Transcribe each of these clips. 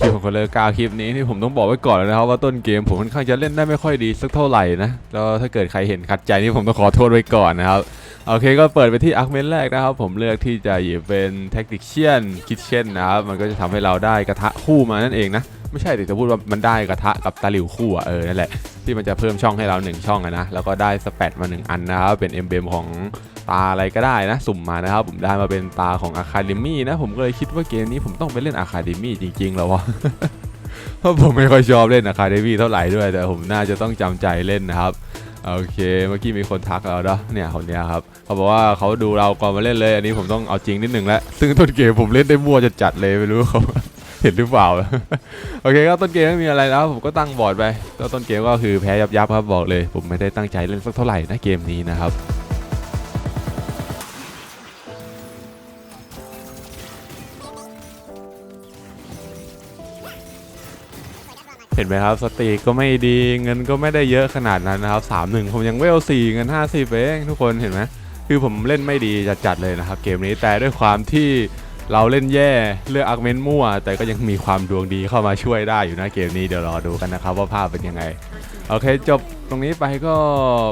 คลิปของคนเลอกาคลิปนี้ที่ผมต้องบอกไว้ก่อนเลยนะครับว่าต้นเกมผมค่อนข้างจะเล่นได้ไม่ค่อยดีสักเท่าไหร่นะแล้วถ้าเกิดใครเห็นขัดใจนี่ผมต้องขอโทษไว้ก่อนนะครับโอเคก็เปิดไปที่อาร์เมนแรกนะครับ ผมเลือกที่จะหยิบเป็นแท็กติเชียนคิทเช่นนะครับมันก็จะทำให้เราได้กระทะคู่มานั่นเองนะไม่ใช่แต่จะพูดว่ามันได้กระทะกับตะหลิวคู่อะเออนั่นแหละที่มันจะเพิ่มช่องให้เราหนึ่งช่องอะนะแล้วก็ได้สเปดมาหนึ่งอันนะครับเป็นเอ็มเบมของ ตาอะไรก็ได้นะ สุ่มมานะครับ ผมได้มาเป็นตาของ Academy นะ ผมก็เลยคิดว่าเกมนี้ผมต้องไปเล่น Academy จริง ๆ แล้ววะเพราะผมไม่ค่อยชอบเล่น Academy เท่าไหร่ด้วย แต่ผมน่าจะต้องจำใจเล่นนะครับโอเค เมื่อกี้มีคนทักเราเนาะเนี่ยคนเนี้ยครับเขาบอกว่าเขาดูเราก่อนมาเล่นเลย อันนี้ผมต้องเอาจริงนิดหนึ่งแล้ว ซึ่งต้นเกมผมเล่นได้มั่วจัดๆเลยไม่รู้เขาเห็นหรือเปล่า โอเคก็ต้นเกมไม่มีอะไรแล้วผมก็ตั้งบอร์ดไปก็ต้นเกมก็คือแพ้ยับยับๆครับบอกเลย ผมไม่ได้ตั้งใจเล่นสักเท่าไหร่นะเกมนี้นะครับ ห็นไหมครับสติก็ไม่ดีเงินก็ไม่ได้เยอะขนาดนั้นนะครับสามหนึ่งผมยังเวลสี่เงินห้าสิบเองทุกคนเห็นไหมคือผมเล่นไม่ดีจัดๆเลยนะครับ เกมนี้แต่ด้วยความที่เราเล่นแย่เลือกอาร์เมนมั่ว แต่ก็ยังมีความดวงดีเข้ามาช่วยได้อยู่นะเกมนี้เดี๋ยวรอดูกันนะครับว่าภาพเป็นยังไง โอเคจบตรงนี้ไปก็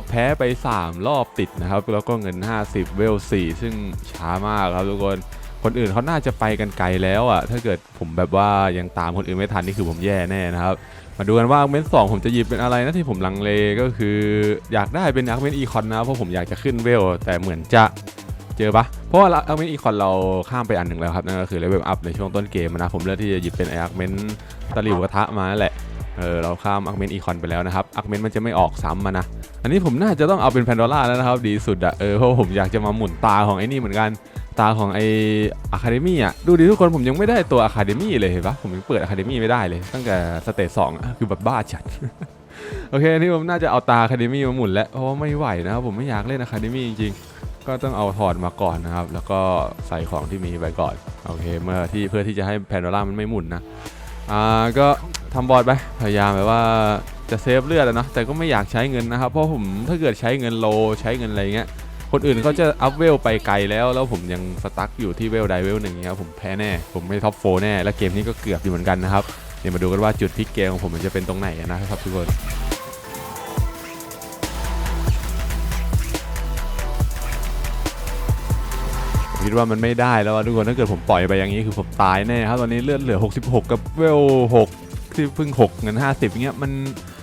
แพ้ไป 3 รอบติดนะครับ แล้วก็เงิน 50 เวล 4 ซึ่งช้ามากครับทุกคน คนอื่นเขาน่าจะไปกันไกลแล้วอะถ้าเกิดผมแบบว่ายังตามคนอื่นไม่ทันนี่คือผมแย่แน่นะครับมาดูกันว่าอเมนสองผมจะหยิบเป็นอะไรนะที่ผมลังเลก็คือ อยากได้เป็นอาร์เมนอีคอนนะเพราะผมอยากจะขึ้นเวลแต่เหมือนจะเจอปะเพราะว่าอาร์เมนอีคอนเราข้ามไปอันหนึ่งแล้วครับนั่นก็คือเลเวลอัพในช่วงต้นเกมนะผมเลือกที่จะหยิบเป็นอาร์เมนตะหลิวกระทะมาแหละเออเราข้ามอาร์เมนอีคอนไปแล้วนะครับอาร์เมนมันจะไม่ออกซ้ำมานะอันนี้ผมน่าจะต้องเอาเป็นแพนโดล่าแล้วนะครับดีสุดอะเออเพราะผมอยากจะมาหมุนตาของไอ้นี่เหมือนกัน ตาของไออะคาเดมี่อะดูดิทุกคนผมยังไม่ได้ตัวอะคาเดมี่เลยเห็นปะผมยังเปิดอะคาเดมี่ไม่ได้เลย ตั้งแต่สเตจสองอะคือแบบบ้าจัดโอเคนี่ผมน่าจะเอาตาอะคาเดมี่มาหมุนแล้วเพราะว่าไม่ไหวนะครับผมไม่อยากเล่นอะคาเดมี่จริงๆ ก็ต้องเอาถอดมาก่อนนะครับ แล้วก็ใส่ของที่มีไปก่อนโอเคเมื่อที่เพื่อที่จะให้แพนโดล่ามันไม่หมุนนะอ่าก็ทำบอร์ดไปพยายามแบบว่าจะเซฟเลือดอะเนาะแต่ก็ไม่อยากใช้เงินนะครับเพราะผมถ้าเกิดใช้เงินโลใช้เงินอะไรเงี้ย คนอื่นเขาจะอัพเวลไปไกลแล้วแล้วผมยังสตั๊กอยู่ที่เวลใดเวลหนึ่งครับผมแพ้แน่ ผมไม่ท็อปโฟแน่ และเกมนี้ก็เกือบอยู่เหมือนกันนะครับเดี๋ยวมาดูกันว่าจุดพลิกเกมของผมมันจะเป็นตรงไหนนะครับทุกคนผมคิดว่ามันไม่ได้แล้วทุกคนถ้าเกิดผมปล่อยไปอย่างนี้คือผมตายแน่ครับตอนนี้เลือดเหลือ 66 กับเวล6ที่เพิ่ง6เงิน50เงี้ยมัน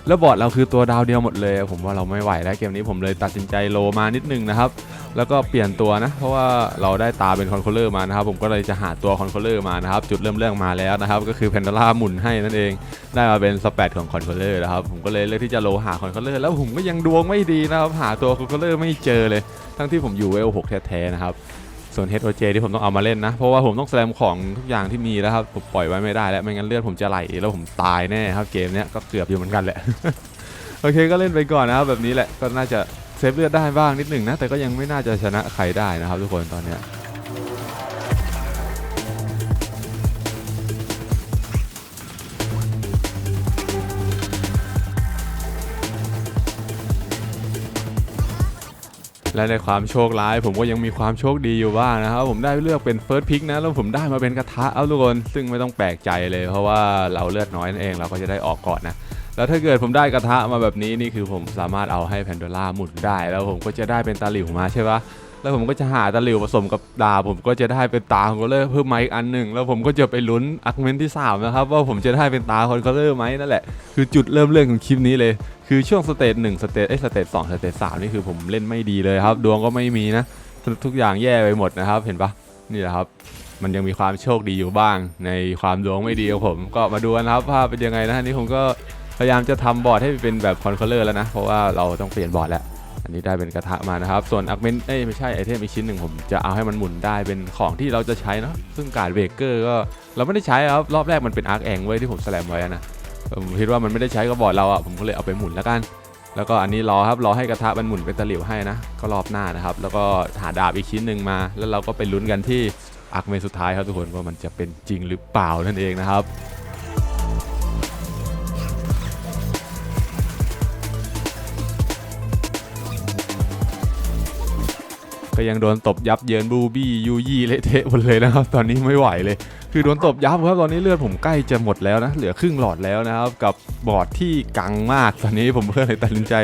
แล้วบอร์ดเราคือตัวดาวเดียวหมดเลย ผมว่าเราไม่ไหวแล้วเกมนี้ผมเลยตัดสินใจโลมานิดนึงนะครับ แล้วก็เปลี่ยนตัวนะ เพราะว่าเราได้ตาเป็นคอนโทรลเลอร์มานะครับ ผมก็เลยจะหาตัวคอนโทรลเลอร์มานะครับ จุดเริ่มเรื่องมาแล้วนะครับ ก็คือแพนดาร่าหมุนให้นั่นเอง ได้มาเป็นสเปดของคอนโทรลเลอร์นะครับ ผมก็เลยเลือกที่จะโลหาคอนโทรลเลอร์แล้วผมก็ยังดวงไม่ดีนะครับ หาตัวคอนโทรลเลอร์ไม่เจอเลย ทั้งที่ผมอยู่เวล6แท้ๆนะครับ ส่วน HOJ ที่ผมต้องเอามาเล่นนะ เพราะว่าผมต้องแสลมของทุกอย่างที่มีแล้วครับผมปล่อยไว้ไม่ได้แล้วไม่งั้นเลือดผมจะไหลแล้วผมตายแน่ครับเกมเนี้ยก็เกือบอยู่เหมือนกันแหละ โอเคก็เล่นไปก่อนนะครับแบบนี้แหละก็น่าจะเซฟเลือดได้บ้างนิดหนึ่งนะแต่ก็ยังไม่น่าจะชนะใครได้นะครับทุกคนตอนเนี้ย และในความโชคร้าย ผมก็ยังมีความโชคดีอยู่บ้างนะครับผมได้เลือกเป็นเฟิร์สพิกนะแล้วผมได้มาเป็นกระทะเอาทุกคนซึ่งไม่ต้องแปลกใจเลย เพราะว่าเราเลือดน้อยนั่นเองเราก็จะได้ออกก่อนนะแล้วถ้าเกิดผมได้กระทะมาแบบนี้นี่คือผมสามารถเอาให้แพนโดล่าหมุนได้ แล้วผมก็จะได้เป็นตาหลิวมาใช่ปะแล้วผมก็จะหาตาหลิวผสมกับดาผมก็จะได้เป็นตาของคอนโทรลเลอร์เพิ่มมาอีกอันหนึ่งแล้วผมก็จะไปลุ้นอักเมนที่สามนะครับว่าผมจะได้เป็นตาคอนโทรลเลอร์ไหมนั่นแหละคือจุดเริ่มเรื่องของคลิปนี้เลย คือช่วงสเตจหนึ่งสเตจไอ้ยสเตจสองสเตจสามนี่คือผมเล่นไม่ดีเลยครับ ดวงก็ไม่มีนะ ทุกอย่างแย่ไปหมดนะครับ เห็นปะนี่แหละครับ มันยังมีความโชคดีอยู่บ้าง ในความดวงไม่ดีของผม ก็มาดูกันครับว่าเป็นยังไงนะนนี้ผมก็พยายามจะทำบอร์ดให้เป็นแบบคอนโทรลเลอร์แล้วนะ เพราะว่าเราต้องเปลี่ยนบอร์ดแล้ว อันนี้ได้เป็นกระทะมานะครับ ส่วนอักเมนเอ้ยไม่ใช่ไอเทมอีกชิ้นหนึ่งผมจะเอาให้มันหมุนได้เป็นของที่เราจะใช้นะซึ่งการเบรกเกอร์ก็เราไม่ได้ใช้ครับรอบแรกมันเป็นอาร์คแองไว้ยที่ผมแสลมไว้นะ ผมคิดว่ามันไม่ได้ใช้กับบอร์ดเราอะผมก็เลยเอาไปหมุนแล้วกัน แล้วก็อันนี้รอครับรอให้กระทะมันหมุนเป็นตะหลิวให้นะ ก็รอบหน้านะครับ แล้วก็หาดาบอีกชิ้นหนึ่งมา แล้วเราก็ไปลุ้นกันที่อักเมนสุดท้ายครับทุกคนว่ามันจะเป็นจริงหรือเปล่านั่นเองนะครับก็ยังโดนตบยับเยินบูบี้ยูยี่เละเทะหมดเลยนะครับ ตอนนี้ไม่ไหวเลย คือโดนตบยับครับตอนนี้เลือดผมใกล้จะหมดแล้วนะ เหลือครึ่งหลอดแล้วนะครับ กับบอร์ดที่กังมากตอนนี้ผมเพื่อเลยตัดสินใจ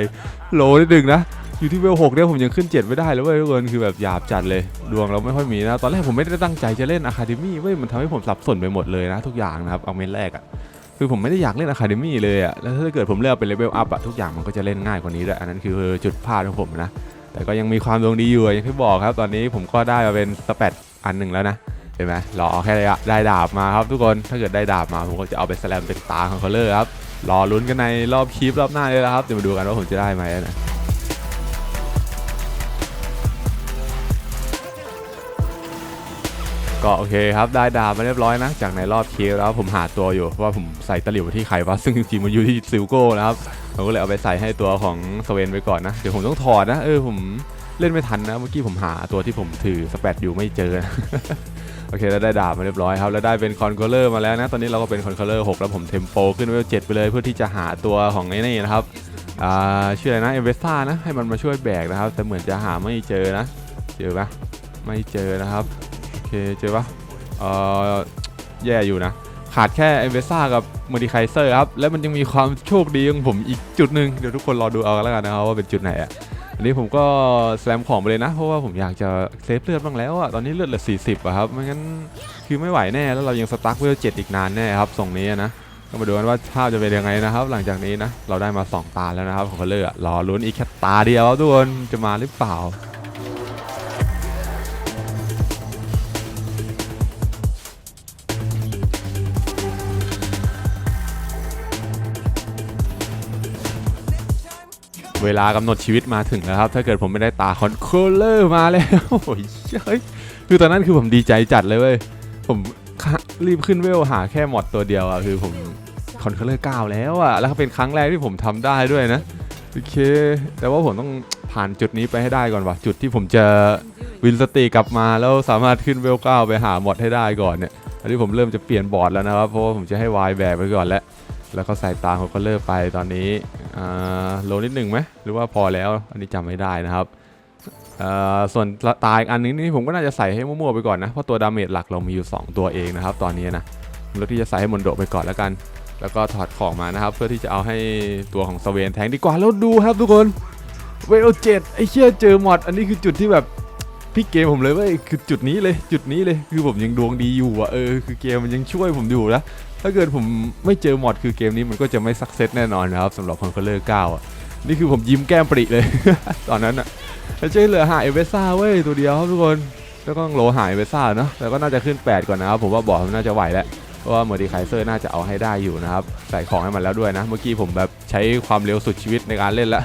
โลนิดนึงนะอยู่ที่เวลหกเนี่ยผมยังขึ้น 7 ไม่ได้เลยเว้ยทุกคนคือแบบหยาบจัดเลย ดวงเราไม่ค่อยมีนะ ตอนแรกผมไม่ได้ตั้งใจจะเล่นอะคาเดมี่เว้ยมันทำให้ผมสับสนไปหมดเลยนะ ทุกอย่างนะครับเอาเมนแรกอะคือผมไม่ได้อยากเล่นอะคาเดมี่เลยอะแล้วถ้าเกิดผมเลือกเป็นเลเวลอัพอะทุกอย่างมันก็จะเล่นง่ายกว่านี้ด้วยอันนั้นคือจุดพลาดของผมนะแต่ก็ยังมีความดวงดีอยู่อย่างที่บอกครับ ตอนนี้ผมก็ได้มาเป็นสเปดอันหนึ่งแล้วนะ เห็นไหมรอแค่ได้ได้ดาบมาครับทุกคนถ้าเกิดได้ดาบมาผมก็จะเอาไปสแลมเป็นตาของเขาเลยครับรอลุ้นกันในรอบคลิปรอบหน้าเลยนะครับเดี๋ยวมาดูกันว่าผมจะได้ไหมนะก็โอเคครับได้ดาบมาเรียบร้อยนะ จากในรอบคลิปแล้วผมหาตัวอยู่เพราะว่าผมใส่ตะหลิวที่ใครวะซึ่งจริงๆมันอยู่ที่ซิลโก้นะครับผมก็เลยเอาไปใส่ให้ตัวของสเวนไปก่อนนะเดี๋ยวผมต้องถอดนะเออผมเล่นไม่ทันนะเมื่อกี้ผมหาตัวที่ผมถือสเปดอยู่ไม่เจอนะโอ เคแล้วได้ดาบมาเรียบร้อยครับ แล้วได้เป็นคอนโคลเลอร์มาแล้วนะ ตอนนี้เราก็เป็นคอนโคลเลอร์6แล้วผมเทมโปขึ้นเวล7ไปเลยเพื่อที่จะหาตัวของไอ้นี่นะครับอ่าชื่ออะไรนะเอเวสตานะให้มันมาช่วยแบกนะครับ แต่เหมือนจะหาไม่เจอนะ เจอปะไม่เจอนะครับโอเคเจอปะเออแย่อยู่นะ ขาดแค่เอเวซ่ากับมอดิไคเซอร์ครับแล้วมันยังมีความโชคดีของผมอีกจุดหนึ่งเดี๋ยวทุกคนรอดูเอากันแล้วกันนะครับว่าเป็นจุดไหนอะ อันนี้ผมก็แสลมของไปเลยนะ เพราะว่าผมอยากจะเซฟเลือดบ้างแล้วอะตอนนี้เลือดเหลือ40อะครับไม่งั้นคือไม่ไหวแน่แล้วเรายังสตั๊กเวลเจ็ดอีกนานแน่ครับส่งนี้นะก็มาดูกันว่าภาพจะเป็นยังไงนะครับ หลังจากนี้นะเราได้มา 2 ตาแล้วนะครับของเขาเลยอะรอลุ้นอีกแค่ตาเดียวทุกคนจะมาหรือเปล่า เวลากำหนดชีวิตมาถึงแล้วครับ ถ้าเกิดผมไม่ได้ตาคอนโคลเลอร์มาแล้วโอ้ยเฮ้ยคือตอนนั้นคือผมดีใจจัดเลยเว้ยผมรีบขึ้นเวลหาแค่หมดตัวเดียวอะคือผมคอนโคลเลอร์9แล้วอะแล้วก็เป็นครั้งแรกที่ผมทำได้ด้วยนะโอเค แต่ว่าผมต้องผ่านจุดนี้ไปให้ได้ก่อนว่ะจุดที่ผมจะวินสติกลับมาแล้วสามารถขึ้นเวล9ไปหาหมดให้ได้ก่อนเนี่ยอันนี้ผมเริ่มจะเปลี่ยนบอร์ดแล้วนะครับเพราะว่าผมจะให้วายแบกไปก่อนแล้ว แล้วก็ใส่ตาของก็เลิกไปตอนนี้โลนิดหนึ่งไหมหรือว่าพอแล้วอันนี้จำไม่ได้นะครับส่วนตาอีกอันนึงนี่ผมก็น่าจะใส่ให้มั่วๆไปก่อนนะเพราะตัวดาเมจหลักเรามีอยู่ 2 ตัวเองนะครับ ตอนนี้นะผมเลือกที่จะใส่ให้มอนโดไปก่อนแล้วกัน แล้วก็ถอดของมานะครับ เพื่อที่จะเอาให้ตัวของสเวนแทงดีกว่าแล้วดูครับทุกคนเวลเจ็ดไอ้เชี่ยเจอมอดอันนี้คือจุดที่แบบพลิกเกมผมเลยเว้ยคือจุดนี้เลยจุดนี้เลยคือผมยังดวงดีอยู่อะเออคือเกมมันยังช่วยผมอยู่นะ ถ้าเกิดผมไม่เจอมอดคือเกมนี้มันก็จะไม่สักเซสแน่นอนนะครับสำหรับคอนเคอร์เลอร์9อะนี่คือผมยิ้มแก้มปริเลย ตอนนั้นอะแล้วเจ๊เหลือหาเอเวซ่าเว้ยตัวเดียวครับทุกคนแล้วก็ต้องโหลหาเอเวซ่าเนาะแล้วก็น่าจะขึ้น 8 ก่อนนะครับผมว่าบอร์ดมันน่าจะไหวแล้วเพราะว่าเมอร์ดีไคเซอร์น่าจะเอาให้ได้อยู่นะครับใส่ของให้มันแล้วด้วยนะ เมื่อกี้ผมแบบใช้ความเร็วสุดชีวิตในการเล่นละ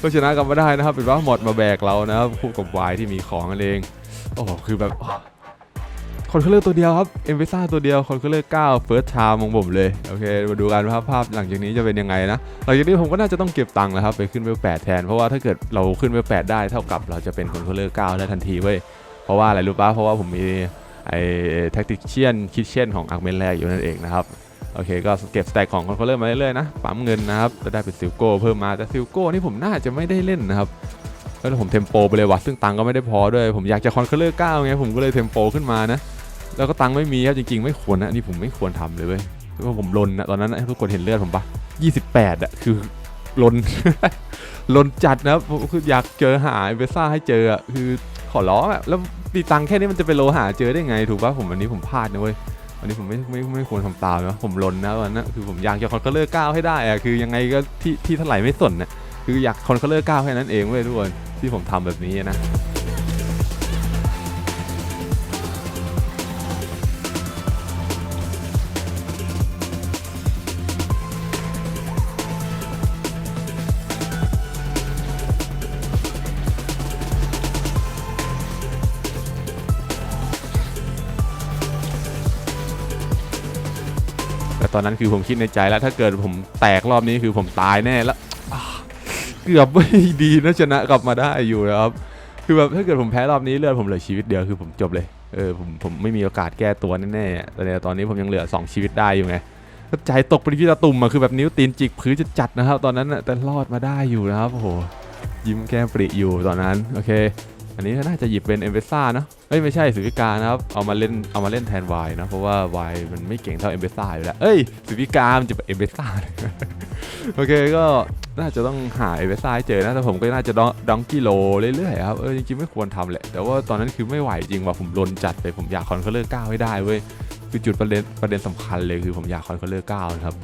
ก็ชนะกันมาได้นะครับเป็นว่าหมดมาแบกเรานะครับคู่กับวายที่มีของนั่นเองโอ้โหคือแบบ อนเคอร์เลอร์ตัวเดียวครับ เอ็มเวซ่าตัวเดียว คอนเคอร์เลอร์9เฟิร์สชามของผมเลย โอเค มาดูกันว่าภาพหลังจากนี้จะเป็นยังไงนะ หลังจากนี้ผมก็น่าจะต้องเก็บตังค์แล้วครับ ไปขึ้นเวล8แทน เพราะว่าถ้าเกิดเราขึ้นเวล8ได้เท่ากับเราจะเป็นคอนเคอร์เลอร์9ได้ทันทีเว้ย เพราะว่าอะไรรู้ปะเพราะว่าผมมีไอ้แท็กติเชียนคิดเช่นของอาร์เมนแรกอยู่นั่นเองนะครับโอเคก็เก็บสแต็กของคอนเคอร์เลอร์มาเรื่อยๆนะปั๊มเงินนะครับจะได้เป็นซิลโก้เพิ่มมาแต่ซิลโก้นี่ผมน่าจะไม่ได้เล่นนะครับแล้วผมเทมโปไปเลยว่ะซึ่งตังก็ไม่ได้พอด้วย ผมอยากจะคอนเคอร์เลอร์9ไงผมก็เลยเทมโปขึ้นมานะ แล้วก็ตังค์ไม่มีครับจริง ๆ ไม่ควรนะนี่ผมไม่ควรทำเลยเว้ยเพราะผมลนนะตอนนั้นนะทุกคนเห็นเลือดผมปะ28อะคือลนลนจัดนะผมคืออยากเจอหาเวซ่าให้เจออะคือขอร้องอะแล้วตีตังค์แค่นี้มันจะไปโลหาเจอได้ไงถูกปะผมวันนี้ผมพลาดนะเว้ยวันนี้ผมไม่ไม่ไม่ควรทำตามนะผมลนนะวันนั้นคือผมอยากจะคอนเคอร์เลอร์9ให้ได้อะคือยังไงก็ที่ที่เท่าไหร่ไม่สนนะคืออยากคอนเคอร์เลอร์9แค่นั้นเองเว้ยทุกคนที่ผมทำแบบนี้นะ ตอนนั้นคือผมคิดในใจแล้วถ้าเกิดผมแตกรอบนี้คือผมตายแน่แล้วเกือบไม่ดีนะชนะกลับมาได้อยู่นะครับ คือแบบถ้าเกิดผมแพ้รอบนี้เลือดผมเหลือชีวิตเดียวคือผมจบเลยเออผมผมไม่มีโอกาสแก้ตัวแน่ๆแต่ในตอนนี้ผมยังเหลือ 2 ชีวิตได้อยู่ไงก็ใจตกไปที่ตาตุ่มอะคือแบบนิ้วตีนจิกพื้นจะจัดนะครับ ตอนนั้นแต่รอดมาได้อยู่นะครับโอ้โหยิ้มแก้มปริอยู่ตอนนั้นโอเค อันนี้น่าจะหยิบเป็นเอมเ e ซ่าเนาะเอ้ยไม่ใช่สุวิกานะครับ เอามาเล่นเอามาเล่นแทนวายนะ เพราะว่าวายมันไม่เก่งเท่าเอมเ e ซ่าอยู่แล้ว เอ้ยสุวิกามันจะเป็นเอมเ e ซ่าโอเคก็น่าจะต้องหาเอเ e ซ่าให้เจอนะแต่ผมก็น่าจะดองกิโลเรื่อยๆครับ เออจริงๆไม่ควรทำแหละ แต่ว่าตอนนั้นคือไม่ไหวจริงว่ะผมลนจัดเลยผมอยากคอนเคอร์เลอร์9ให้ได้เว้ย คือจุดประเด็นประเด็นสำคัญเลยคือผมอยากคอนเคอร์เลอร์9นะครับ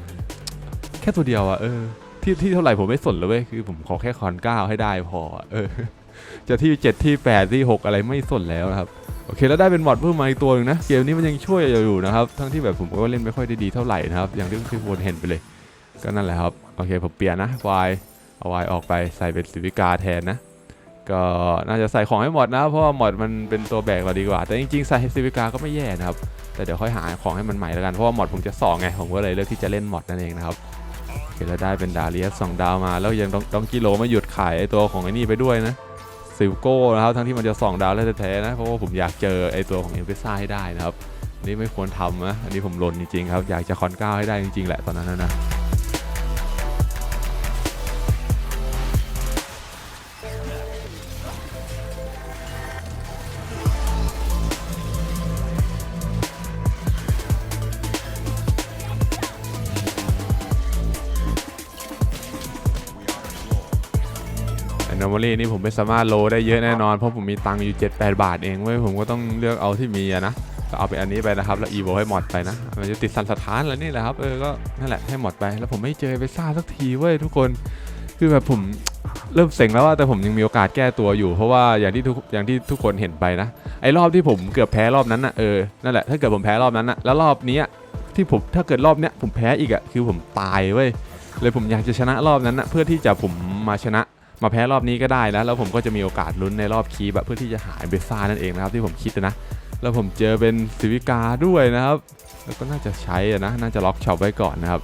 แค่ตัวเดียวอะเออที่ที่เท่าไหร่ผมไม่สนเลยเว้ยคือผมขอแค่คอน9ให้ได้พอเออ จะที่ 7 ที่ 8 ที่ 6 อะไรไม่สนแล้วนะครับโอเคแล้วได้เป็นมอดเพิ่มมาอีกตัวหนึงนะเกมนี้มันยังช่วยอยู่นะครับทั้งที่แบบผมก็เล่นไม่ค่อยได้ดีเท่าไหร่นะครับอย่างที่ที่วนเห็นไปเลย ก็นั่นแหละครับโอเคผมเปลี่ยนนะวายเอาวายออกไปใส่เป็นสิวิกาแทนนะก็น่าจะใส่ของให้หมดนะ เพราะว่าหมดมันเป็นตัวแบกเราดีกว่า แต่จริงๆ ใส่สิวิกาก็ไม่แย่นะครับ แต่เดี๋ยวค่อยหาของให้มันใหม่แล้วกัน เพราะว่าหมดผมจะสองไง ผมก็เลยเลือกที่จะเล่นหมดนั่นเองนะครับโอเคแล้วได้เป็นดาเลียสสองดาวมา แล้วยังดองดองกิโลมาหยุดขายไอตัวของไอ้นี่ไปด้วยนะ ซิลโก้นะครับทั้งที่มันจะสองดาวแล้วแท้ๆนะเพราะว่าผมอยากเจอไอตัวของเอเ e ซ่าให้ได้นะครับนี่ไม่ควรทำนะอันนี้ผมลนจริงๆครับอยากจะคอนก้าให้ได้จริงๆแหละตอนนั้นนะ ลี่นี่ผมไม่สามารถโลได้เยอะแน่นอน เพราะผมมีตังค์อยู่ 7-8 บาทเองเว้ยผมก็ต้องเลือกเอาที่มีอะนะก็เอาไปอันนี้ไปนะครับ แล้ว evo ให้หมดไปนะ มันจะติดสันสถานแล้วนี่แหละครับ เออ ก็นั่นแหละให้หมดไป แล้วผมไม่เจอไปซ่าสักทีเว้ยทุกคน คือแบบผมเริ่มเซ็งแล้วว่าแต่ผมยังมีโอกาสแก้ตัวอยู่ เพราะว่าอย่างที่ทุกอย่างที่ทุกคนเห็นไปนะ ไอ้รอบที่ผมเกือบแพ้รอบนั้นน่ะเออ นั่นแหละ ถ้าเกิดผมแพ้รอบนั้นน่ะแล้วรอบนี้ที่ผม ถ้าเกิดรอบเนี้ยผมแพ้อีกอะคือผมตายเว้ย เลยผมอยากจะชนะรอบนั้นน่ะเพื่อที่จะผมมาชนะ มาแพ้รอบนี้ก็ได้นะ แล้วผมก็จะมีโอกาสลุ้นในรอบคีบเพื่อที่จะหายเบซ่านั่นเองนะครับที่ผมคิดนะ แล้วผมเจอเป็นสิวิกาด้วยนะครับ แล้วก็น่าจะใช้ะนะ น่าจะล็อกช็อปไว้ก่อนนะครับ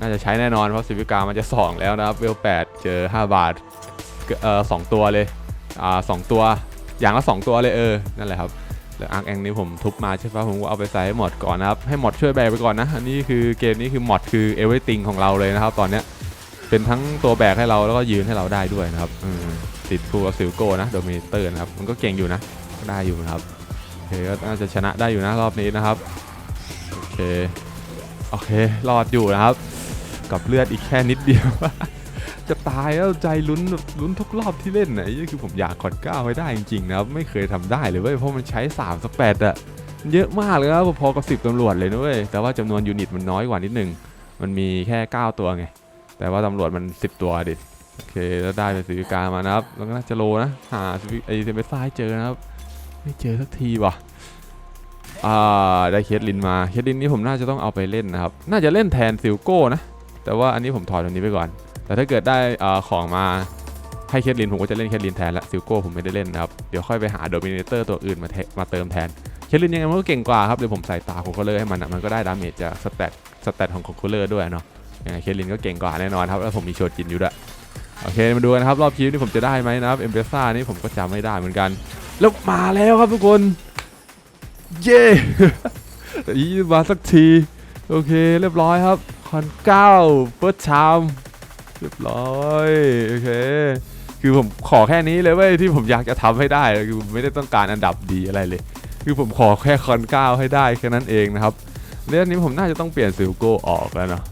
น่าจะใช้แน่นอนเพราะสิวิกามันจะ2แล้วนะครับเวล8เจอ 5 บาทเอ่อสองตัวเลยอ่าสองตัว อย่างละ 2 ตัวเลยเออ นั่นแหละครับแล้วอาร์คแองนี้ผมทุบมาใช่ปะผมก็เอาไปใส่ให้หมดก่อนนะครับ ให้หมดช่วยแบกไปก่อนนะ อันนี้คือเกมนี้คือหมดคือ everything ของเราเลยนะครับตอนเนี้ย เป็นทั้งตัวแบกให้เราแล้วก็ยืนให้เราได้ด้วยนะครับติดคู่กับซิลโก้นะโดมิเตอร์นะครับมันก็เก่งอยู่นะก็ได้อยู่นะครับโอเคก็น่าจะชนะได้อยู่นะรอบนี้นะครับโอเคโอเครอดอยู่นะครับ กับเลือดอีกแค่นิดเดียวจะตายแล้วใจลุ้นลุ้นทุกรอบที่เล่นนะนี่คือผมอยากขอนก้าวไว้ได้จริงๆนะครับไม่เคยทำได้เลยเว้ยเพราะมันใช้3สเปดอะเยอะมากเลยครับพอกับ10ตำรวจเลยนะเว้ยแต่ว่าจำนวนยูนิตมันน้อยกว่านิดนึงมันมีแค่ 9 ตัวไง แต่ว่าตำรวจมัน 10 ตัวดิโอเคแล้วได้เป็นสิวิกามานะครับ แล้วก็น่าจะโลนะ หาไอเซมเบซ่าให้เจอนะครับ ไม่เจอสักทีว่ะอ่าได้เคสลินมาเคสลินนี้ผมน่าจะต้องเอาไปเล่นนะครับ น่าจะเล่นแทนซิลโก้นะ แต่ว่าอันนี้ผมถอดตัวนี้ไปก่อน แต่ถ้าเกิดได้อ่าของมาให้เคสลินผมก็จะเล่นเคสลินแทนละซิลโก้ผมไม่ได้เล่นนะครับ เดี๋ยวค่อยไปหาโดมิเนเตอร์ตัวอื่นมาเมาเติมแทนเคสลินยังไงมันก็เก่งกว่าครับเดี๋ยวผมใส่ตาโคโคเลอร์ให้มันอะมันก็ได้ดาเมจจากสแตทสแตทของโคโคเลอร์ด้วยเนาะ เคลินก็เก่งกว่าแน่นอนครับ แล้วผมมีโชดจินอยู่ด้วยโอเคมาดูกันครับ รอบคิวนี่ผมจะได้ไหมนะครับเอ็มเบซ่านี่ผมก็จำไม่ได้เหมือนกัน แล้วมาแล้วครับทุกคน เย้อีมาสักที โอเคเรียบร้อยครับ คอนเก้าเฟิร์สชามเรียบร้อยโอเคคือผมขอแค่นี้เลยเว้ยที่ผมอยากจะทำให้ได้คือไม่ได้ต้องการอันดับดีอะไรเลย คือผมขอแค่คอนเก้าให้ได้แค่นั้นเองนะครับเรื่องนี้ผมน่าจะต้องเปลี่ยนซิลโก้ออกแล้วเนาะ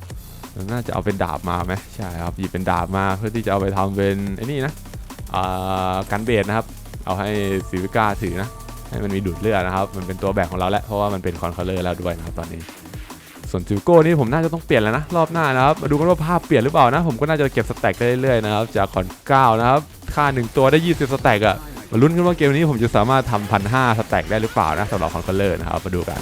น่าจะเอาเป็นดาบมาไหมใช่ครับหยิบเป็นดาบมาเพื่อที่จะเอาไปทำเป็นไอ้นี่นะอ่ากันเบสนะครับ เอาให้ซิวิก้าถือนะ ให้มันมีดูดเลือดนะครับ มันเป็นตัวแบกของเราแล้วเพราะว่ามันเป็นคอนคอเลอร์แล้วด้วยนะครับตอนนี้ส่วนซิลโก้นี่ผมน่าจะต้องเปลี่ยนแล้วนะ รอบหน้านะครับ มาดูกันว่าภาพเปลี่ยนหรือเปล่านะ ผมก็น่าจะเก็บสแต็กได้เรื่อยๆนะครับ จากคอนเก้านะครับ ค่า 1 ตัวได้ 20 สแต็กอะมาลุ้นกันว่าเกมนี้ผมจะสามารถทำพันห้าสแต็กได้หรือเปล่านะสำหรับคอนเคอร์เลอร์นะครับ มาดูกัน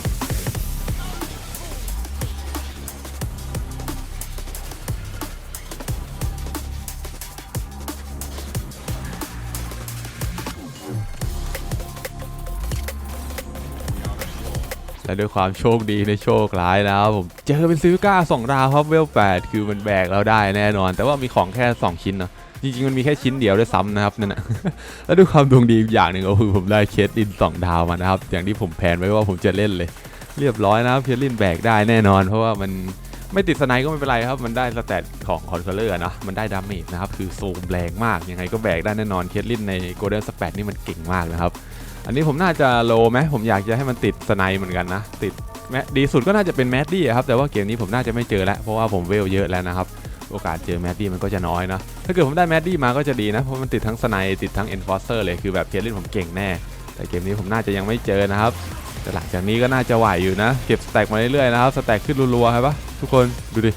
และด้วยความโชคดีในโชคร้ายนะครับผมเจอเป็นซิวิก้าสองดาวครับเวล8คือมันแบกเราได้แน่นอน แต่ว่ามีของแค่ 2 ชิ้นเนาะจริงๆมันมีแค่ชิ้นเดียวด้วยซ้ำนะครับนั่นนะแล้วด้วยความดวงดีอีกอย่างหนึ่งก็คือผมได้เคสลินสองดาวมานะครับอย่างที่ผมแผนไว้ว่าผมจะเล่นเลย เรียบร้อยนะครับเคสลินแบกได้แน่นอน เพราะว่ามันไม่ติดสไนด์ก็ไม่เป็นไรครับ มันได้สแตทของคอนโทรเลอร์นะมันได้ดาเมจนะครับ คือซูมแรงมาก ยังไงก็แบกได้แน่นอน เคทลินในโกลเด้นสเปดนี่มันเก่งมากนะครับ อันนี้ผมน่าจะโลไหมผมอยากจะให้มันติดสไนเหมือนกันนะ ติดแมดีสุดก็น่าจะเป็นแมดดี้ครับ แต่ว่าเกมนี้ผมน่าจะไม่เจอแล้ว เพราะว่าผมเวลเยอะแล้วนะครับ โอกาสเจอแมดดี้มันก็จะน้อยนะ ถ้าเกิดผมได้แมดดี้มาก็จะดีนะ เพราะมันติดทั้งสไนติดทั้งเอนฟอร์เซอร์เลย คือแบบเคทลินผมเก่งแน่ แต่เกมนี้ผมน่าจะยังไม่เจอนะครับ แต่หลังจากนี้ก็น่าจะไหวอยู่นะ เก็บสแต็กมาเรื่อยๆนะครับ สแต็กขึ้นรัวๆครับปะทุกคน ดูดิ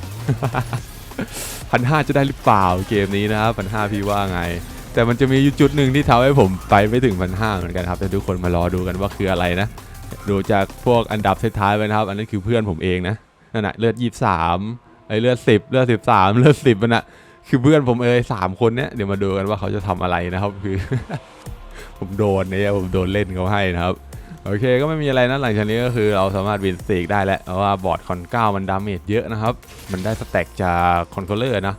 พันห้าจะได้หรือเปล่าเกมนี้นะครับพันห้าพี่ว่าไง แต่มันจะมียูจุดหนึ่งที่ทำให้ผมไปไม่ถึงพันห้าเหมือนกันครับแต่ทุกคนมารอดูกันว่าคืออะไรนะดูจากพวกอันดับท้ายๆไปนะครับ อันนั้นคือเพื่อนผมเองนะนั่นแหะเลือดยี่สามไอเลือดสิบเลือดสิบสามเลือดสิบมันอะคือเพื่อนผมเอยสามคนเนี้ยเดี๋ยวมาดูกันว่าเขาจะทำอะไรนะครับคือ ผมโดนเนี่ยผมโดนเล่นเขาให้นะครับโอเคก็ไม่มีอะไรนะหลังจากนี้ก็คือเราสามารถวินสตีกได้แล้วเพราะว่าบอร์ดคอนเก้ามันดาเมจเยอะนะครับ มันได้สแต็กจากคอนโทรลเลอร์นะ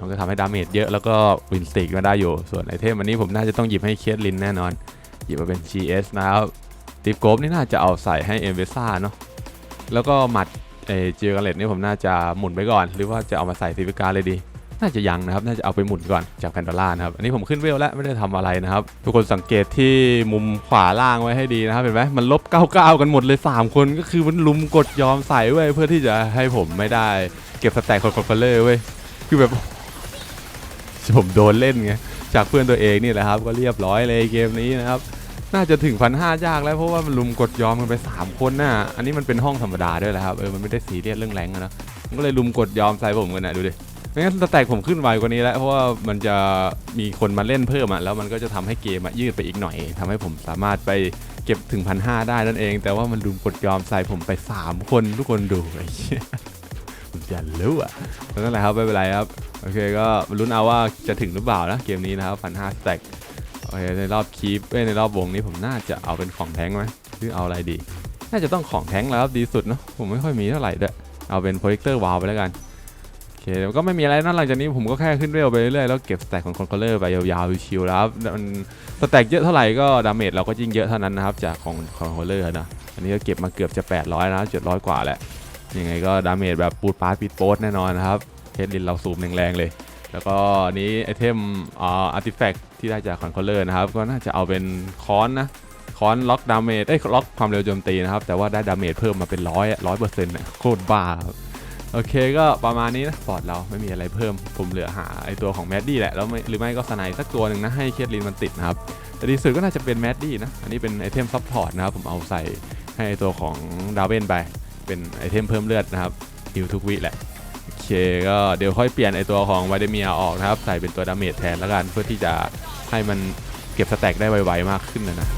มันก็ทำให้ดาเมจเยอะแล้วก็วินสตีกมาได้อยู่ ส่วนไอเทมอันนี้ผมน่าจะต้องหยิบให้เคสลินแน่นอน หยิบมาเป็น GS นะครับติฟโกบนี่น่าจะเอาใส่ให้เอเวซ่าเนาะแล้วก็หมัดเอเจอร์เลตนี่ผมน่าจะหมุนไปก่อน หรือว่าจะเอามาใส่ซิฟิกาเลยดี น่าจะยังนะครับ น่าจะเอาไปหมุนก่อนจากแพนดอล่านะครับ อันนี้ผมขึ้นเวลแล้วไม่ได้ทำอะไรนะครับ ทุกคนสังเกตที่มุมขวาล่างไว้ให้ดีนะครับ เห็นไหมมันลบ99กันหมดเลย 3 คนก็คือมันลุมกดยอมใส่ไว้ยเพื่อที่จะให้ผมไม่ได้เก็บสแต็กคอนคอลเลอร์เว้ยคือแบบ ผมโดนเล่นไงจากเพื่อนตัวเองนี่แหละครับ ก็เรียบร้อยเลยเกมนี้นะครับ น่าจะถึงพันห้ายากแล้วเพราะว่ามันลุมกดยอมกันไป 3 คนน่ะ อันนี้มันเป็นห้องธรรมดาด้วยแหละครับเออมันไม่ได้สีเรียสเรื่องแรงนะมันก็เลยลุมกดยอมใส่ผมกันนะดูดิไม่งั้นสแต็กผมขึ้นไวกว่านี้แล้วเพราะว่ามันจะมีคนมาเล่นเพิ่มอะแล้วมันก็จะทำให้เกมอะยืดไปอีกหน่อยทำให้ผมสามารถไปเก็บถึงพันห้าได้นั่นเอง แต่ว่ามันดุมกดยอมใส่ผมไป 3 คนทุกคนดูไอ้เผมจะรู้อะนั่นแหละครับไม่เป็นไรครับโอเคก็มาลุ้นเอาว่าจะถึงหรือเปล่านะเกมนี้นะครับพันห้าสแต็กโอเคในรอบคีปในรอบวงนี้ผมน่าจะเอาเป็นของแท้งไหมหรือเอาอะไรดี น่าจะต้องของแท้งแล้วครับดีสุดเนาะผมไม่ค่อยมีเท่าไหร่ด้วยเอาเป็นโปรเจคเตอร์วาลไปแล้วกันโอเคก็ไม่มีอะไรนะหลังจากนี้ผมก็แค่ขึ้นเวลไปเรื่อยๆแล้วเก็บสแต็กของคอนโทรลเลอร์ไปยาวๆชิวๆแล้วครับมันสแต็กเยอะเท่าไหร่ก็ดาเมจเราก็ยิ่งเยอะเท่านั้นนะครับจากของคอนโทรลเลอร์นะอันนี้ก็เก็บมาเกือบจะ 800นะ700 กว่าแหละ ยังไงก็ดาเมจแบบปูดปาร์ตปิดโป๊ดแน่นอนนะครับเฮดลินเราซูมแรงๆเลย แล้วก็นี้ไอเทมอ่าอาร์ติแฟกต์ที่ได้จากคอนโทรลเลอร์นะครับ ก็น่าจะเอาเป็นค้อนนะค้อนล็อกดาเมจเอ้ยล็อกความเร็วโจมตีนะครับ แต่ว่าได้ดาเมจเพิ่มมาเป็นร้อยร้อยเปอร์เซ็นต์โคตรบ้าครับโอเคก็ประมาณนี้นะปอดเราไม่มีอะไรเพิ่ม ผมเหลือหาไอตัวของแมดดี้แหละแล้วไม่หรือไม่ก็สไนสักตัวหนึ่งนะให้เคสลินมันติดนะครับแต่ดีสุดก็น่าจะเป็นแมดดี้นะ อันนี้เป็นไอเทมซัพพอร์ตนะครับ ผมเอาใส่ให้ไอตัวของดาวเวนไป เป็นไอเทมเพิ่มเลือดนะครับฮิวทุกวิแหละโอเคก็เดี๋ยวค่อยเปลี่ยนไอตัวของวาเดเมียออกนะครับ ใส่เป็นตัวดาเมจแทนแล้วกันเพื่อที่จะให้มันเก็บสแต็กได้ไวๆมากขึ้นนะนะ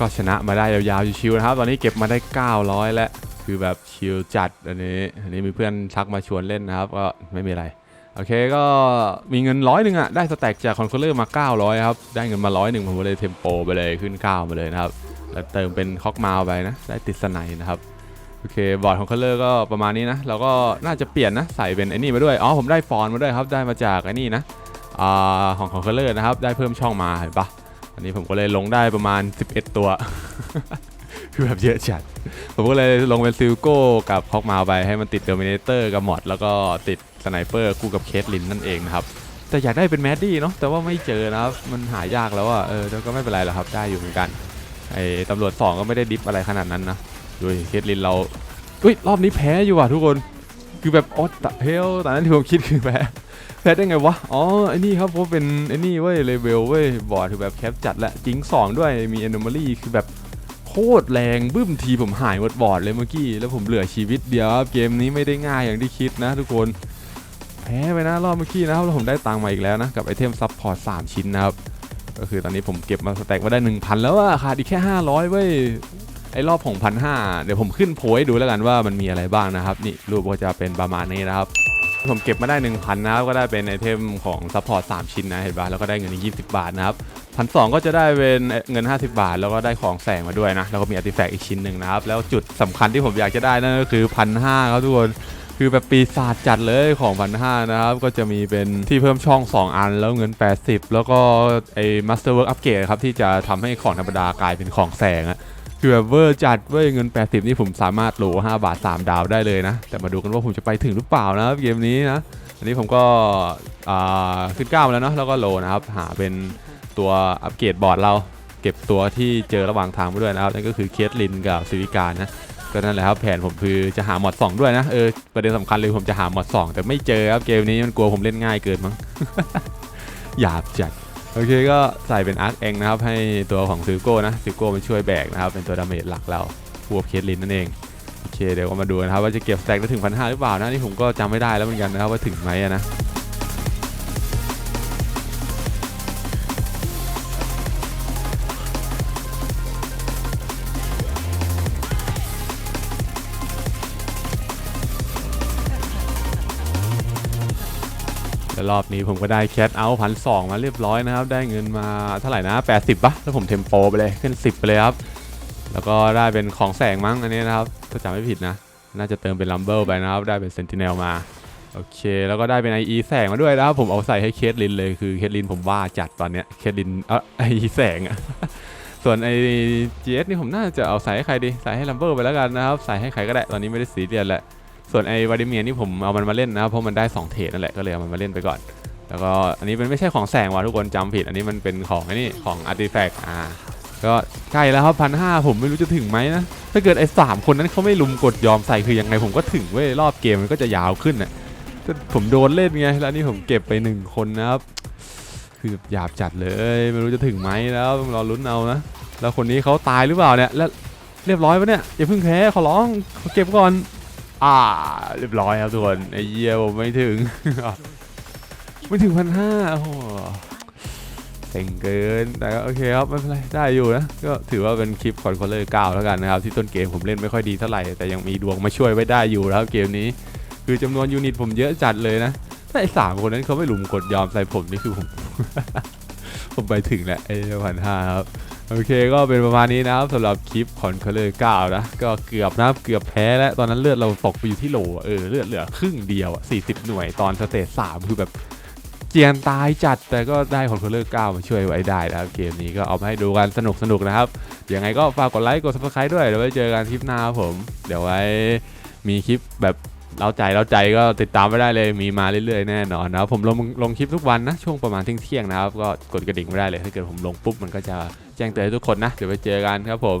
ก็ชนะมาได้ยาวๆชิวๆนะครับ ตอนนี้เก็บมาได้ 900 แล้ว คือแบบชิลจัดอันนี้อันนี้มีเพื่อนทักมาชวนเล่นนะครับก็ไม่มีอะไรโอเคก็มีเงินร้อยหนึ่งอะได้สแต็กจากคอนโทรลเลอร์มา 900 ครับ ได้เงินมาร้อยหนึ่งผมก็เลยเทมโปไปเลยขึ้น 9 มาเลยนะครับ แล้วเติมเป็นคอกมาไปนะ ได้ติดสไนด์นะครับ โอเค บอร์ดของคอนโทรลเลอร์ก็ประมาณนี้นะ เราก็น่าจะเปลี่ยนนะ ใส่เป็นไอ้นี่มาด้วย อ๋อ ผมได้ฟอนมาด้วยครับ ได้มาจากไอ้นี่นะอ่าของคอนโทรลเลอร์นะครับ ได้เพิ่มช่องมาเห็นปะอันนี้ผมก็เลยลงได้ประมาณ 11 ตัว คือแบบเยอะจัด ผมก็เลยลงเป็นซิลโก้กับคอกมาไปให้มันติดเทอร์มินเตอร์กับมอดแล้วก็ติดสไนเปอร์คู่กับเคสลินนั่นเองนะครับ แต่อยากได้เป็นแมดดี้เนาะแต่ว่าไม่เจอนะครับ มันหายากแล้วอะเออแต่ก็ไม่เป็นไรหรอกครับได้อยู่เหมือนกันไอ้ตำรวจสองก็ไม่ได้ดิฟอะไรขนาดนั้นนะดูเคสลินเราอุ้ยรอบนี้แพ้อยู่ว่ะทุกคนคือแบบออตเฮลแต่นั้นที่ผมคิดคือแพ้แพ้ได้ไงวะ อ๋อไอ้นี่ครับเพราะเป็นไอ้นี่เว้ยเลเวลเว้ยบอร์ดคือแบบแคปจัดและจิงสองด้วยมี a n o m a l y คือแบบ ตรแรงบึ้มทีผมหายหมดบอดเลยเมื่อกี้ แล้วผมเหลือชีวิตเดียวครับเกมนี้ไม่ได้ง่ายอย่างที่คิดนะทุกคนแพ้ไปนะรอบเมื่อกี้นะครับแล้วผมได้ตังค์มาอีกแล้วนะ กับไอเทมซับพอร์ต3ชิ้นนะครับ ก็คือตอนนี้ผมเก็บมาสแต็กมาได้ 1,000 แล้วอะขาดอีกแค่ 500เว้ยไอรอบของพันห้าเดี๋ยวผมขึ้นโพยดูแล้วกันว่ามันมีอะไรบ้างนะครับ นี่รูปก็จะเป็นประมาณนี้นะครับ ผมเก็บมาได้ 1,000 นะครับก็ได้เป็นไอเทมของซัพพอร์ต3ชิ้นนะเห็นปะแล้วก็ได้เงินอีก20 บาทนะครับ พันสก็จะได้เป็นเงิน 50 บาท แล้วก็ได้ของแสงมาด้วยนะแล้วก็มีอาร์ติแฟกต์อีกชิ้นหนึ่งนะครับ แล้วจุดสำคัญที่ผมอยากจะได้นั่นก็คือพันห้าครับทุกคนคือแบบปีศาจจัดเลยของพันห้านะครับ ก็จะมีเป็นที่เพิ่มช่อง 2 อันแล้วเงิน 80 แล้วก็ไอ้ Master Work Upgrade ครับ ที่จะทำให้ของธรรมดากลายเป็นของแสงอะคือแบบเวอร์จัดเว้ยเงิน 80 นี่ผมสามารถโหล5บาท 3 ดาวได้เลยนะ แต่มาดูกันว่าผมจะไปถึงหรือเปล่านะครับเกมนี้นะ อันนี้ผมก็อ่าขึ้นก้าวมาแล้วเนาะแล้วก็โหลนะครับหาเป็น ตัวอัปเกรดบอร์ดเรา เก็บตัวที่เจอระหว่างทางไปด้วยนะครับนั่นก็คือเคสลินกับซิริการนะก็นั่นแหละครับแผนผมคือจะหาหมอด2ด้วยนะเออประเด็นสำคัญเลยผมจะหาหมอด2แต่ไม่เจอครับเกมนี้มันกลัวผมเล่นง่ายเกินมั้งหยาบจัดโอเคก็ใส่เป็นอาร์คเองนะครับให้ตัวของซิลโก้นะซิลโก้มันช่วยแบกนะครับเป็นตัวดาเมจหลักเราพวกเคสลินนั่นเองโอเคเดี๋ยวก็มาดูนะครับว่าจะเก็บสแต็กได้ถึงพันห้าหรือเปล่านะนี่ผมก็จำไม่ได้แล้วเหมือนกันนะครับว่าถึงไหมนะ รอบนี้ผมก็ได้แคทเอาพันสองมาเรียบร้อยนะครับ ได้เงินมาเท่าไหร่นะ 80ปะแล้วผมเทมโปไปเลยขึ้น 10 ไปเลยครับ แล้วก็ได้เป็นของแสงมั้งอันนี้นะครับ ถ้าจำไม่ผิดนะ น่าจะเติมเป็นลัมเบิลไปนะครับ ได้เป็นเซนติเนลมา โอเค แล้วก็ได้เป็น IE แสงมาด้วยนะครับ ผมเอาใส่ให้เคสลินเลยคือเคสลินผมว่าจัดตอนเนี้ยเคสลินเออไอีแสงอะส่วนไอ GS นี่ผมน่าจะเอาใส่ให้ใครดี ใส่ให้ลัมเบิลไปแล้วกันนะครับ ใส่ให้ใครก็ได้ ตอนนี้ไม่ได้สีเรียนแหละ ส่วนไอ้วาดิเมียนี่ผมเอามันมาเล่นนะครับเพราะมันได้ 2 เทรดนั่นแหละก็เลยเอามันมาเล่นไปก่อน แล้วก็อันนี้มันไม่ใช่ของแสงว่ะทุกคนจำผิด อันนี้มันเป็นของไอ้นี่ของอาร์ติแฟกต์อ่าก็ใกล้แล้วครับพันห้าผมไม่รู้จะถึงไหมนะถ้าเกิดไอ้สามคนนั้นเขาไม่ลุมกดยอมใส่คือยังไงผมก็ถึงเว้ยรอบเกมมันก็จะยาวขึ้นน่ะผมโดนเล่นไงแล้วนี่ผมเก็บไปหนึ่งคนนะครับคือหยาบจัดเลยไม่รู้จะถึงไหมแล้วต้อรอลุ้นเอานะแล้วคนนี้เขาตายหรือเปล่าเนี่ยแล้วเรียบร้อยปะเนี่ยอย่าเพิ่งแพ้ขอร้องขอเก็บก่อน อ่า เรียบร้อยครับทุกคนไอ้เยี่ยผมไม่ถึง ไม่ถึงพันห้าโอ้โหเซ็งเกิน แต่ก็โอเคครับไม่เป็นไรได้อยู่นะ ก็ถือว่าเป็นคลิปคอนโทรเลอร์เก้าแล้วกันนะครับ ที่ต้นเกมผมเล่นไม่ค่อยดีเท่าไหร่ แต่ยังมีดวงมาช่วยไว้ได้อยู่แล้วเกมนี้ คือจำนวนยูนิตผมเยอะจัดเลยนะ ถ้าไอ้สามคนนั้นเขาไม่หลุมกดยอมใส่ผมนี่คือผม ผมไปถึงแหละไอ้พันห้าครับ โอเคก็เป็นประมาณนี้นะครับสำหรับคลิปคอนเคอร์เลอร์9นะ ก็เกือบนะเกือบแพ้แล้ว ตอนนั้นเลือดเราตกไปอยู่ที่โหลเออเลือดเหลือครึ่งเดียวอะ40หน่วยตอนสเตจ3คือแบบเจียนตายจัดแต่ก็ได้คอนเคอร์เลอร์9มาช่วยไว้ได้นะครับ เกมนี้ก็เอามาให้ดูกันสนุกสนุกนะครับ ยังไงก็ฝากกดไลค์กด subscribe ด้วย เดี๋ยวไว้เจอกันคลิปหน้าครับผม เดี๋ยวไว้มีคลิปแบบเราใจเราใจก็ติดตามไม่ได้เลยมีมาเรื่อยๆแน่นอนนะผมลงลงคลิปทุกวันนะ ช่วงประมาณเที่ยงๆนะครับ ก็กดกระดิ่งไม่ได้เลยถ้าเกิดผมลงปุ๊บมันก็จะ แจ้งเตือนทุกคนนะ เดี๋ยวไปเจอกันครับผม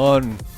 on.